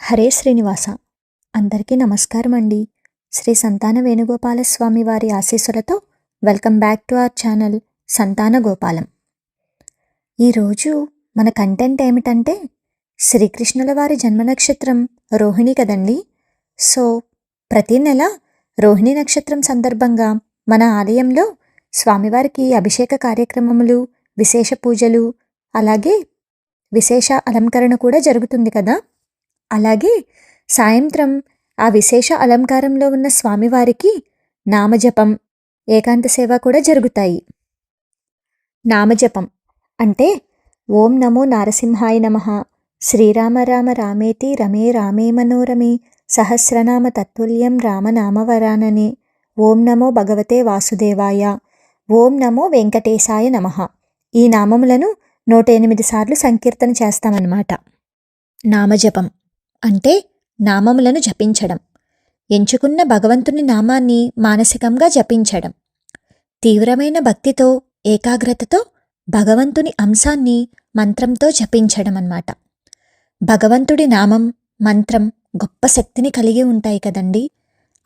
హరే శ్రీనివాస. అందరికీ నమస్కారం అండి శ్రీ సంతాన వేణుగోపాల స్వామి వారి ఆశీస్సులతో welcome back to our channel Santhana Gopalam. ఈరోజు మన కంటెంట్ ఏమిటంటే శ్రీకృష్ణుల వారి జన్మ నక్షత్రం రోహిణి కదండి. సో ప్రతి నెల రోహిణి నక్షత్రం సందర్భంగా మన ఆలయంలో స్వామివారికి అభిషేక కార్యక్రమములు విశేష పూజలు అలాగే విశేష అలంకరణ కూడా జరుగుతుంది కదా. అలాగే సాయంత్రం ఆ విశేష అలంకారంలో ఉన్న స్వామివారికి నామజపం ఏకాంత సేవ కూడా జరుగుతాయి. నామజపం అంటే ఓం నమో నారసింహాయ నమ శ్రీరామ రామ రామేతి రమే రామే మనోరమే సహస్రనామ తత్తుల్యం రామనామవరాననే ఓం నమో భగవతే వాసుదేవాయ ఓం నమో వెంకటేశాయ నమ. ఈ నామములను నూట ఎనిమిది సార్లు సంకీర్తన చేస్తామన్నమాట. నామజపం అంటే నామములను జపించడం. ఎంచుకున్న భగవంతుని నామాన్ని మానసికంగా జపించడం. తీవ్రమైన భక్తితో ఏకాగ్రతతో భగవంతుని అంశాన్ని మంత్రంతో జపించడం అన్నమాట. భగవంతుడి నామం మంత్రం గొప్ప శక్తిని కలిగి ఉంటాయి కదండి.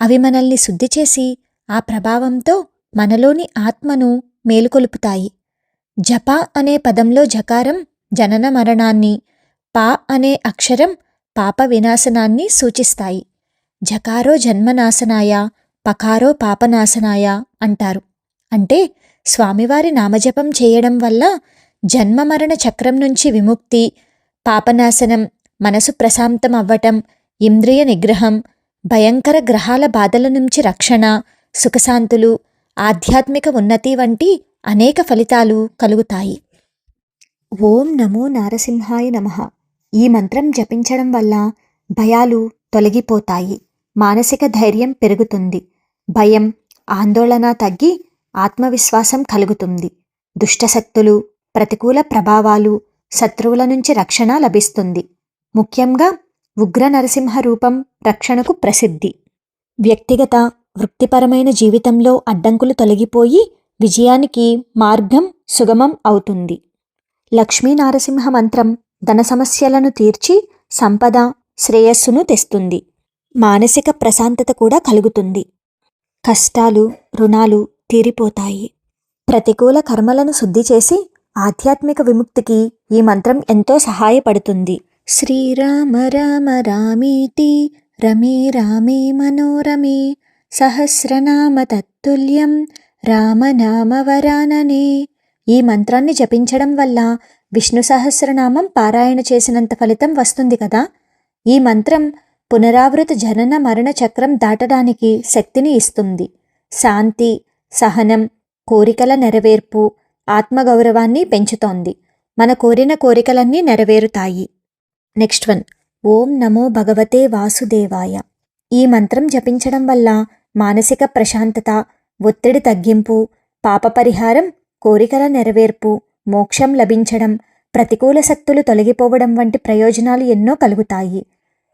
అవి మనల్ని శుద్ధి చేసి ఆ ప్రభావంతో మనలోని ఆత్మను మేలుకొలుపుతాయి. జప అనే పదంలో జకారం జనన మరణాన్ని పా అనే అక్షరం పాప వినాశనాన్ని సూచిస్తాయి. జకారో జన్మనాశనాయ పకారో పాపనాశనాయ అంటారు. అంటే స్వామివారి నామజపం చేయడం వల్ల జన్మ మరణ చక్రం నుంచి విముక్తి పాపనాశనం మనసు ప్రశాంతం అవ్వటం ఇంద్రియ నిగ్రహం భయంకర గ్రహాల బాధల నుంచి రక్షణ సుఖశాంతులు ఆధ్యాత్మిక ఉన్నతి వంటి అనేక ఫలితాలు కలుగుతాయి. ఓం నమో నారసింహాయ నమః. ఈ మంత్రం జపించడం వల్ల భయాలు తొలగిపోతాయి. మానసిక ధైర్యం పెరుగుతుంది. భయం ఆందోళన తగ్గి ఆత్మవిశ్వాసం కలుగుతుంది. దుష్టశక్తులు ప్రతికూల ప్రభావాలు శత్రువుల నుంచి రక్షణ లభిస్తుంది. ముఖ్యంగా ఉగ్ర నరసింహ రూపం రక్షణకు ప్రసిద్ధి. వ్యక్తిగత వృత్తిపరమైన జీవితంలో అడ్డంకులు తొలగిపోయి విజయానికి మార్గం సుగమం అవుతుంది. లక్ష్మీ నరసింహ మంత్రం ధన సమస్యలను తీర్చి సంపద శ్రేయస్సును తెస్తుంది. మానసిక ప్రశాంతత కూడా కలుగుతుంది. కష్టాలు రుణాలు తీరిపోతాయి. ప్రతికూల కర్మలను శుద్ధి చేసి ఆధ్యాత్మిక విముక్తికి ఈ మంత్రం ఎంతో సహాయపడుతుంది. శ్రీరామ రామ రామీతి రమే రామే మనోరమే సహస్రనామ తత్తుల్యం రామనామవరాననే ఈ మంత్రాన్ని జపించడం వల్ల విష్ణు సహస్రనామం పారాయణ చేసినంత ఫలితం వస్తుంది కదా. ఈ మంత్రం పునరావృత జనన మరణ చక్రం దాటడానికి శక్తిని ఇస్తుంది. శాంతి సహనం కోరికల నెరవేర్పు ఆత్మగౌరవాన్ని పెంచుతోంది. మన కోరిన కోరికలన్నీ నెరవేరుతాయి. Next one. ఓం నమో భగవతే వాసుదేవాయ. ఈ మంత్రం జపించడం వల్ల మానసిక ప్రశాంతత ఒత్తిడి తగ్గింపు పాప పరిహారం కోరికల నెరవేర్పు మోక్షం లభించడం ప్రతికూల శక్తులు తొలగిపోవడం వంటి ప్రయోజనాలు ఎన్నో కలుగుతాయి.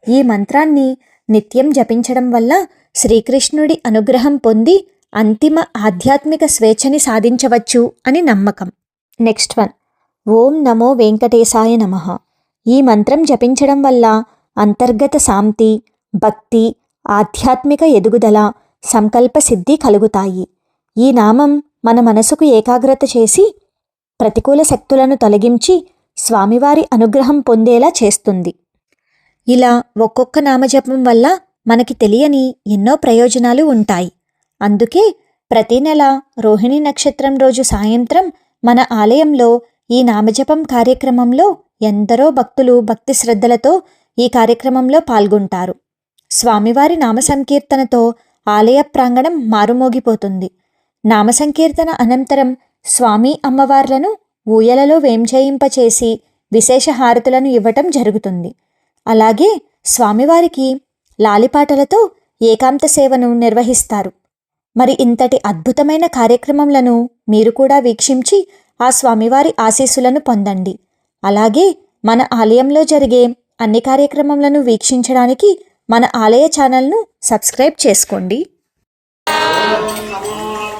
ఈ మంత్రాన్ని నిత్యం జపించడం వల్ల శ్రీకృష్ణుడి అనుగ్రహం పొంది అంతిమ ఆధ్యాత్మిక స్వేచ్ఛని సాధించవచ్చు అని నమ్మకం. Next one. ఓం నమో వెంకటేశాయ నమః. ఈ మంత్రం జపించడం వల్ల అంతర్గత శాంతి భక్తి ఆధ్యాత్మిక ఎదుగుదల సంకల్ప సిద్ధి కలుగుతాయి. ఈ నామం మన మనసుకు ఏకాగ్రత చేసి ప్రతికూల శక్తులను తొలగించి స్వామివారి అనుగ్రహం పొందేలా చేస్తుంది. ఇలా ఒక్కొక్క నామజపం వల్ల మనకి తెలియని ఎన్నో ప్రయోజనాలు ఉంటాయి. అందుకే ప్రతి నెల రోహిణి నక్షత్రం రోజు సాయంత్రం మన ఆలయంలో ఈ నామజపం కార్యక్రమంలో ఎందరో భక్తులు భక్తి శ్రద్ధలతో ఈ కార్యక్రమంలో పాల్గొంటారు. స్వామివారి నామ సంకీర్తనతో ఆలయ ప్రాంగణం మారుమోగిపోతుంది. నామ సంకీర్తన అనంతరం స్వామి అమ్మవార్లను ఊయలలో వేంచేయింపచేసి విశేష హారతులను ఇవ్వటం జరుగుతుంది. అలాగే స్వామివారికి లాలిపాటలతో ఏకాంత సేవను నిర్వహిస్తారు. మరి ఇంతటి అద్భుతమైన కార్యక్రమములను మీరు కూడా వీక్షించి ఆ స్వామివారి ఆశీస్సులను పొందండి. అలాగే మన ఆలయంలో జరిగే అన్ని కార్యక్రమములను వీక్షించడానికి మన ఆలయ ఛానల్ను సబ్స్క్రైబ్ చేసుకోండి.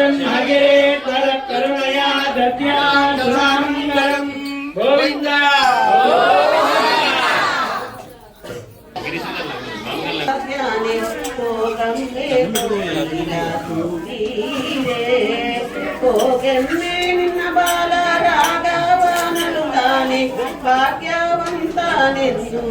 श्रीमान् सन्मगे कर करुणया दत्या सुमङ्गलम् गोविन्द నిన్న బాల రాఘవానలు గాని భాగ్యవంతానెందు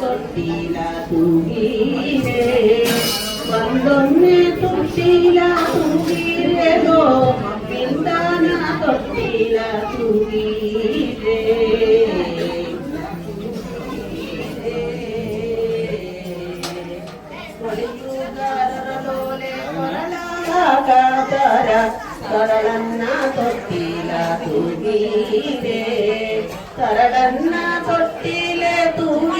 ತೊಟ್ಟಿಲ ತೂಗಿರೆ ಬಂದೊಮ್ಮೆ ತೊಟ್ಟಿಲ ತೂಗಿರೆದೋ ಬಿಂದಾನ ತೊಟ್ಟಿಲ ತೂಗಿರೆ ಕರಳನ್ನ ತೊಟ್ಟಿಲ ತೂಗಿರೆ ಕರಳನ್ನ ತೊಟ್ಟಿಲೆ ತೂಗಿರೆ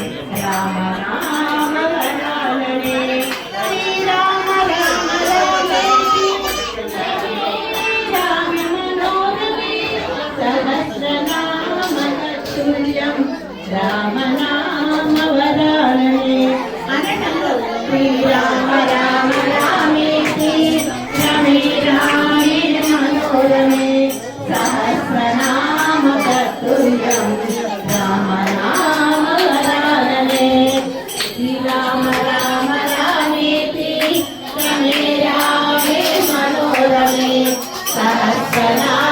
రామ నామ శ్రీరామ రామ రామేతి రమే రామే మనోరమే సహస్రనామ తతుల్యం రామ శ్రీరామ రామ రామేతి రమే రామే మనోరమే సహస్రనామ